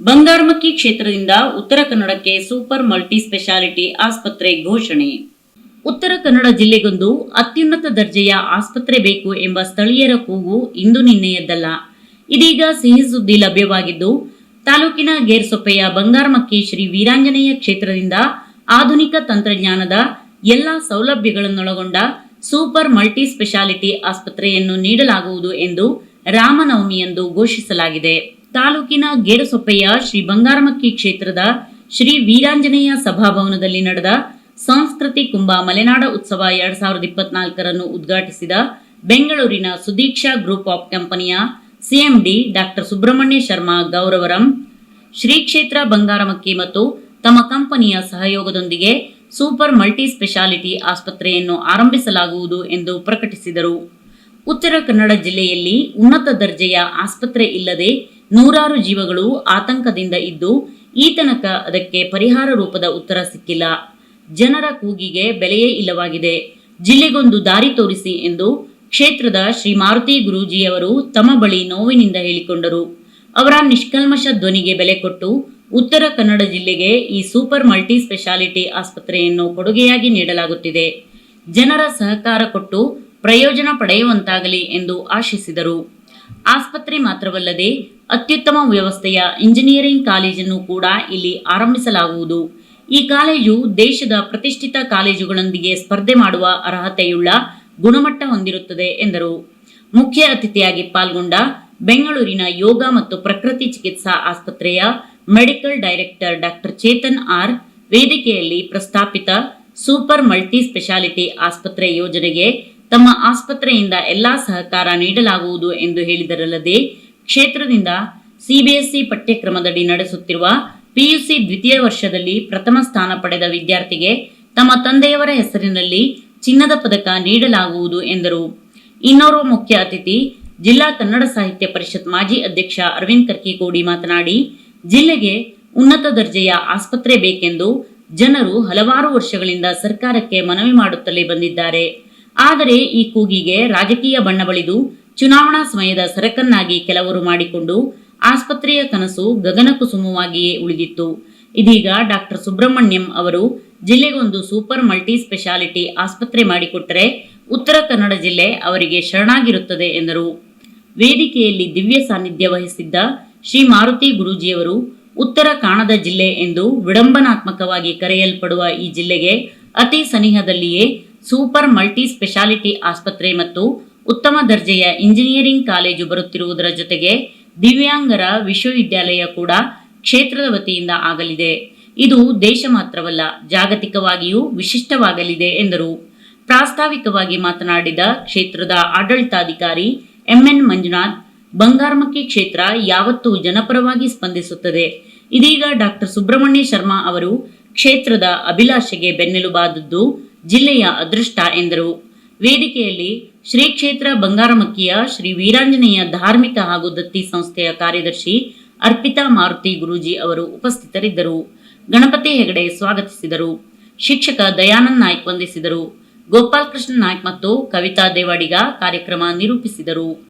ಬಂಗಾರಮಕ್ಕಿ ಕ್ಷೇತ್ರದಿಂದ ಉತ್ತರ ಕನ್ನಡಕ್ಕೆ ಸೂಪರ್ ಮಲ್ಟಿ ಸ್ಪೆಷಾಲಿಟಿ ಆಸ್ಪತ್ರೆ ಘೋಷಣೆ. ಉತ್ತರ ಕನ್ನಡ ಜಿಲ್ಲೆಗೊಂದು ಅತ್ಯುನ್ನತ ದರ್ಜೆಯ ಆಸ್ಪತ್ರೆ ಬೇಕು ಎಂಬ ಸ್ಥಳೀಯರ ಕೂಗು ಇಂದು ನಿನ್ನೆಯದ್ದಲ್ಲ. ಇದೀಗ ಸಿಹಿ ಸುದ್ದಿ ಲಭ್ಯವಾಗಿದ್ದು, ತಾಲೂಕಿನ ಗೇರ್ಸೊಪ್ಪೆಯ ಬಂಗಾರಮಕ್ಕಿ ಶ್ರೀ ವೀರಾಂಜನೇಯ ಕ್ಷೇತ್ರದಿಂದ ಆಧುನಿಕ ತಂತ್ರಜ್ಞಾನದ ಎಲ್ಲಾ ಸೌಲಭ್ಯಗಳನ್ನೊಳಗೊಂಡ ಸೂಪರ್ ಮಲ್ಟಿ ಸ್ಪೆಷಾಲಿಟಿ ಆಸ್ಪತ್ರೆಯನ್ನು ನೀಡಲಾಗುವುದು ಎಂದು ರಾಮನವಮಿಯಂದು ಘೋಷಿಸಲಾಗಿದೆ. ತಾಲೂಕಿನ ಗೇಡಸೊಪ್ಪೆಯ ಶ್ರೀ ಬಂಗಾರಮಕ್ಕಿ ಕ್ಷೇತ್ರದ ಶ್ರೀ ವೀರಾಂಜನೇಯ ಸಭಾಭವನದಲ್ಲಿ ನಡೆದ ಸಂಸ್ಕೃತಿ ಕುಂಭ ಮಲೆನಾಡ ಉತ್ಸವ ಎರಡ್ ಸಾವಿರದ ಇಪ್ಪತ್ನಾಲ್ಕರನ್ನು ಉದ್ಘಾಟಿಸಿದ ಬೆಂಗಳೂರಿನ ಸುದೀಕ್ಷಾ ಗ್ರೂಪ್ ಆಫ್ ಕಂಪನಿಯ ಸಿಎಂಡಿ ಡಾಕ್ಟರ್ ಸುಬ್ರಹ್ಮಣ್ಯ ಶರ್ಮಾ ಗೌರವರಂ. ಶ್ರೀ ಕ್ಷೇತ್ರ ಬಂಗಾರಮಕ್ಕಿ ಮತ್ತು ತಮ್ಮ ಕಂಪನಿಯ ಸಹಯೋಗದೊಂದಿಗೆ ಸೂಪರ್ ಮಲ್ಟಿ ಸ್ಪೆಷಾಲಿಟಿ ಆಸ್ಪತ್ರೆಯನ್ನು ಆರಂಭಿಸಲಾಗುವುದು ಎಂದು ಪ್ರಕಟಿಸಿದರು. ಉತ್ತರ ಕನ್ನಡ ಜಿಲ್ಲೆಯಲ್ಲಿ ಉನ್ನತ ದರ್ಜೆಯ ಆಸ್ಪತ್ರೆ ಇಲ್ಲದೆ ನೂರಾರು ಜೀವಗಳು ಆತಂಕದಿಂದ ಇದ್ದು ಈತನಕ ತನಕ ಅದಕ್ಕೆ ಪರಿಹಾರ ರೂಪದ ಉತ್ತರ ಸಿಕ್ಕಿಲ್ಲ. ಜನರ ಕೂಗಿಗೆ ಬೆಲೆಯೇ ಇಲ್ಲವಾಗಿದೆ. ಜಿಲ್ಲೆಗೊಂದು ದಾರಿ ತೋರಿಸಿ ಎಂದು ಕ್ಷೇತ್ರದ ಶ್ರೀ ಮಾರುತಿ ಗುರೂಜಿಯವರು ತಮ್ಮ ಬಳಿ ನೋವಿನಿಂದ ಹೇಳಿಕೊಂಡರು. ಅವರ ನಿಷ್ಕಲ್ಮಶ ಧ್ವನಿಗೆ ಬೆಲೆ ಕೊಟ್ಟು ಉತ್ತರ ಕನ್ನಡ ಜಿಲ್ಲೆಗೆ ಈ ಸೂಪರ್ ಮಲ್ಟಿ ಸ್ಪೆಷಾಲಿಟಿ ಆಸ್ಪತ್ರೆಯನ್ನು ಕೊಡುಗೆಯಾಗಿ ನೀಡಲಾಗುತ್ತಿದೆ. ಜನರ ಸಹಕಾರ ಕೊಟ್ಟು ಪ್ರಯೋಜನ ಪಡೆಯುವಂತಾಗಲಿ ಎಂದು ಆಶಿಸಿದರು. ಆಸ್ಪತ್ರೆ ಮಾತ್ರವಲ್ಲದೆ ಅತ್ಯುತ್ತಮ ವ್ಯವಸ್ಥೆಯ ಇಂಜಿನಿಯರಿಂಗ್ ಕಾಲೇಜನ್ನು ಕೂಡ ಇಲ್ಲಿ ಆರಂಭಿಸಲಾಗುವುದು. ಈ ಕಾಲೇಜು ದೇಶದ ಪ್ರತಿಷ್ಠಿತ ಕಾಲೇಜುಗಳೊಂದಿಗೆ ಸ್ಪರ್ಧೆ ಮಾಡುವ ಅರ್ಹತೆಯುಳ್ಳ ಗುಣಮಟ್ಟ ಹೊಂದಿರುತ್ತದೆ ಎಂದರು. ಮುಖ್ಯ ಅತಿಥಿಯಾಗಿ ಪಾಲ್ಗೊಂಡ ಬೆಂಗಳೂರಿನ ಯೋಗ ಮತ್ತು ಪ್ರಕೃತಿ ಚಿಕಿತ್ಸಾ ಆಸ್ಪತ್ರೆಯ medical director doctor Chetan R ವೇದಿಕೆಯಲ್ಲಿ ಪ್ರಸ್ತಾಪಿತ ಸೂಪರ್ ಮಲ್ಟಿ ಸ್ಪೆಷಾಲಿಟಿ ಆಸ್ಪತ್ರೆ ಯೋಜನೆಗೆ ತಮ್ಮ ಆಸ್ಪತ್ರೆಯಿಂದ ಎಲ್ಲಾ ಸಹಕಾರ ನೀಡಲಾಗುವುದು ಎಂದು ಹೇಳಿದರಲ್ಲದೆ, ಕ್ಷೇತ್ರದಿಂದ ಸಿಬಿಎಸ್ಇ ಪಠ್ಯಕ್ರಮದಡಿ ನಡೆಸುತ್ತಿರುವ ಪಿಯುಸಿ ದ್ವಿತೀಯ ವರ್ಷದಲ್ಲಿ ಪ್ರಥಮ ಸ್ಥಾನ ಪಡೆದ ವಿದ್ಯಾರ್ಥಿಗೆ ತಮ್ಮ ತಂದೆಯವರ ಹೆಸರಿನಲ್ಲಿ ಚಿನ್ನದ ಪದಕ ನೀಡಲಾಗುವುದು ಎಂದರು. ಇನ್ನೋರ್ವ ಮುಖ್ಯ ಅತಿಥಿ, ಜಿಲ್ಲಾ ಕನ್ನಡ ಸಾಹಿತ್ಯ ಪರಿಷತ್ ಮಾಜಿ ಅಧ್ಯಕ್ಷ ಅರವಿಂದ್ ಕರ್ಕಿಕೋಡಿ ಮಾತನಾಡಿ, ಜಿಲ್ಲೆಗೆ ಉನ್ನತ ದರ್ಜೆಯ ಆಸ್ಪತ್ರೆ ಬೇಕೆಂದು ಜನರು ಹಲವಾರು ವರ್ಷಗಳಿಂದ ಸರ್ಕಾರಕ್ಕೆ ಮನವಿ ಮಾಡುತ್ತಲೇ ಬಂದಿದ್ದಾರೆ. ಆದರೆ ಈ ಕೂಗಿಗೆ ರಾಜಕೀಯ ಬಣ್ಣ ಬಳಿದು ಚುನಾವಣಾ ಸಮಯದ ಸರಕನ್ನಾಗಿ ಕೆಲವರು ಮಾಡಿಕೊಂಡು ಆಸ್ಪತ್ರೆಯ ಕನಸು ಗಗನಕುಸುಮವಾಗಿಯೇ ಉಳಿದಿತ್ತು. ಇದೀಗ ಡಾಕ್ಟರ್ ಸುಬ್ರಹ್ಮಣ್ಯಂ ಅವರು ಜಿಲ್ಲೆಗೊಂದು ಸೂಪರ್ ಮಲ್ಟಿ ಸ್ಪೆಷಾಲಿಟಿ ಆಸ್ಪತ್ರೆ ಮಾಡಿಕೊಟ್ಟರೆ ಉತ್ತರ ಕನ್ನಡ ಜಿಲ್ಲೆ ಅವರಿಗೆ ಶರಣಾಗಿರುತ್ತದೆ ಎಂದರು. ವೇದಿಕೆಯಲ್ಲಿ ದಿವ್ಯ ಸಾನ್ನಿಧ್ಯ ವಹಿಸಿದ್ದ ಶ್ರೀ ಮಾರುತಿ ಗುರೂಜಿಯವರು ಉತ್ತರ ಕಾಣದ ಜಿಲ್ಲೆ ಎಂದು ವಿಡಂಬನಾತ್ಮಕವಾಗಿ ಕರೆಯಲ್ಪಡುವ ಈ ಜಿಲ್ಲೆಗೆ ಅತಿ ಸನಿಹದಲ್ಲಿಯೇ ಸೂಪರ್ ಮಲ್ಟಿ ಸ್ಪೆಷಾಲಿಟಿ ಆಸ್ಪತ್ರೆ ಮತ್ತು ಉತ್ತಮ ದರ್ಜೆಯ ಇಂಜಿನಿಯರಿಂಗ್ ಕಾಲೇಜು ಬರುತ್ತಿರುವುದರ ಜೊತೆಗೆ ದಿವ್ಯಾಂಗರ ವಿಶ್ವವಿದ್ಯಾಲಯ ಕೂಡ ಕ್ಷೇತ್ರದ ವತಿಯಿಂದ ಆಗಲಿದೆ. ಇದು ದೇಶ ಮಾತ್ರವಲ್ಲ, ಜಾಗತಿಕವಾಗಿಯೂ ವಿಶಿಷ್ಟವಾಗಲಿದೆ ಎಂದರು. ಪ್ರಾಸ್ತಾವಿಕವಾಗಿ ಮಾತನಾಡಿದ ಕ್ಷೇತ್ರದ ಆಡಳಿತಾಧಿಕಾರಿ ಎಂಎನ್ ಮಂಜುನಾಥ್, ಬಂಗಾರಮಕ್ಕಿ ಕ್ಷೇತ್ರ ಯಾವತ್ತೂ ಜನಪರವಾಗಿ ಸ್ಪಂದಿಸುತ್ತದೆ. ಇದೀಗ ಡಾಕ್ಟರ್ ಸುಬ್ರಹ್ಮಣ್ಯ ಶರ್ಮಾ ಅವರು ಕ್ಷೇತ್ರದ ಅಭಿಲಾಷೆಗೆ ಬೆನ್ನೆಲುಬಾದದ್ದು ಜಿಲ್ಲೆಯ ಅದೃಷ್ಟ ಎಂದರು. ವೇದಿಕೆಯಲ್ಲಿ ಶ್ರೀ ಕ್ಷೇತ್ರ ಬಂಗಾರಮಕ್ಕಿಯ ಶ್ರೀ ವೀರಾಂಜನೇಯ ಧಾರ್ಮಿಕ ಹಾಗೂ ದತ್ತಿ ಸಂಸ್ಥೆಯ ಕಾರ್ಯದರ್ಶಿ ಅರ್ಪಿತಾ ಮಾರುತಿ ಗುರೂಜಿ ಅವರು ಉಪಸ್ಥಿತರಿದ್ದರು. ಗಣಪತಿ ಹೆಗಡೆ ಸ್ವಾಗತಿಸಿದರು. ಶಿಕ್ಷಕ ದಯಾನಂದ್ ನಾಯ್ಕ್ ವಂದಿಸಿದರು. ಗೋಪಾಲ್ ಕೃಷ್ಣ ನಾಯ್ಕ್ ಮತ್ತು ಕವಿತಾ ದೇವಾಡಿಗ ಕಾರ್ಯಕ್ರಮ ನಿರೂಪಿಸಿದರು.